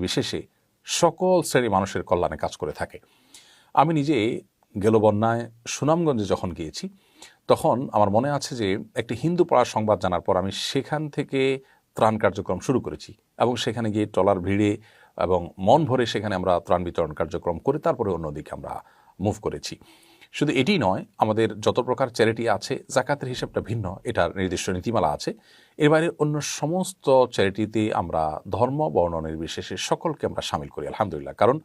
বিশেষে সকল শ্রেণি মানুষের কল্যাণে কাজ করে থাকে। আমি নিজে গেল বন্যায় সুনামগঞ্জে যখন গিয়েছি, তখন আমার মনে আছে যে একটি হিন্দু পাড়ার সংবাদ জানার পর আমি সেখান থেকে ত্রাণ কার্যক্রম শুরু করেছি এবং সেখানে গিয়ে টলার ভিড়ে এবং মন ভরে সেখানে আমরা ত্রাণ বিতরণ কার্যক্রম করে তারপরে অন্যদিকে আমরা মুভ করেছি। শুধু এটি নয়, আমাদের যত প্রকার চ্যারিটি আছে, জাকাতের হিসাবটা ভিন্ন, এটার নির্দিষ্ট নীতিমালা আছে। এর বাইরে অন্য সমস্ত চ্যারিটিতে আমরা ধর্ম, বর্ণ নির্বিশেষে সকলকে আমরা সামিল করি, আলহামদুলিল্লাহ। কারণ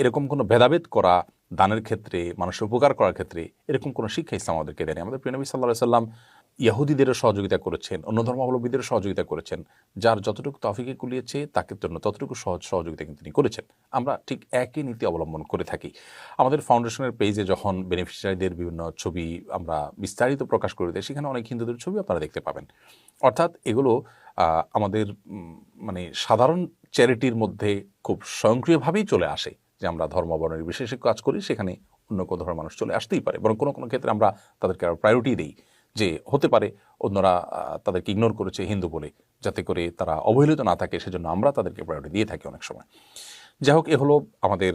এরকম কোনো ভেদাভেদ করা, দানের ক্ষেত্রে, মানুষের উপকার করার ক্ষেত্রে, এরকম কোনো শিক্ষা ইসলাম আমাদেরকে দেয়নি। আমাদের প্রিয়নবী সাল্লাহ সাল্লাম ইয়াহুদিদেরও সহযোগিতা করেছেন, অন্য ধর্মাবলম্বীদেরও সহযোগিতা করেছেন, যার যতটুকু তফিকে কুলিয়েছে, তাকে জন্য ততটুকু সহজ সহযোগিতা কিন্তু তিনি করেছেন। আমরা ঠিক একই নীতি অবলম্বন করে থাকি। আমাদের ফাউন্ডেশনের পেজে যখন বেনিফিশিয়ারিদের বিভিন্ন ছবি আমরা বিস্তারিত প্রকাশ করে দিই, সেখানে অনেক হিন্দুদের ছবি আপনারা দেখতে পাবেন। অর্থাৎ এগুলো আমাদের মানে সাধারণ চ্যারিটির মধ্যে খুব স্বয়ংক্রিয়ভাবেই চলে আসে যে আমরা ধর্ম বর্ণের বিশেষে কাজ করি, সেখানে অন্য কোনো ধর্মের মানুষ চলে আসতেই পারে। বরং কোনো কোনো ক্ষেত্রে আমরা তাদেরকে আরও প্রায়োরিটি দিই। যে হতে পারে অন্যরা তাদেরকে ইগনোর করেছে হিন্দু বলে, যাতে করে তারা অবহেলিত না থাকে, সেজন্য আমরা তাদেরকে প্রায়োরিটি দিয়ে থাকি অনেক সময়। যাই হোক, এ হলো আমাদের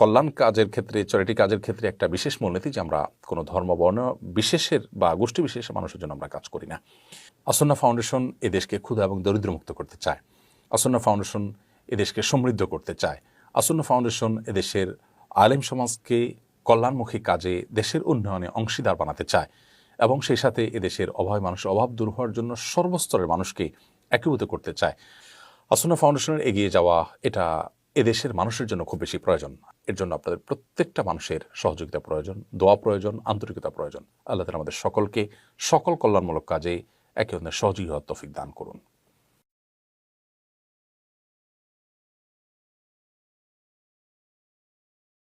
কল্যাণ কাজের ক্ষেত্রে চ্যারিটি কাজের ক্ষেত্রে একটা বিশেষ মূলনীতি যে আমরা কোনো ধর্ম, বর্ণ বিশেষের বা গোষ্ঠী বিশেষের মানুষের জন্য আমরা কাজ করি না। আসন্না ফাউন্ডেশন এদেশকে ক্ষুধা এবং দরিদ্রমুক্ত করতে চায়। আসন্না ফাউন্ডেশন এদেশকে সমৃদ্ধ করতে চায়। আসন্ন ফাউন্ডেশন এদেশের আলেম সমাজকে কল্যাণমুখী কাজে দেশের উন্নয়নে অংশীদার বানাতে চায় এবং সেই সাথে এদেশের অভাব মানুষের অভাব দূর হওয়ার জন্য সর্বস্তরের মানুষকে একীভূত করতে চায়। আসন্ন ফাউন্ডেশনের এগিয়ে যাওয়া এটা এদেশের মানুষের জন্য খুব বেশি প্রয়োজন। এর জন্য আপনাদের প্রত্যেকটা মানুষের সহযোগিতা প্রয়োজন, দোয়া প্রয়োজন, আন্তরিকতা প্রয়োজন। আল্লাহ তালা আমাদের সকলকে সকল কল্যাণমূলক কাজে একে অন্যের সহযোগী হওয়ার তৌফিক দান করুন।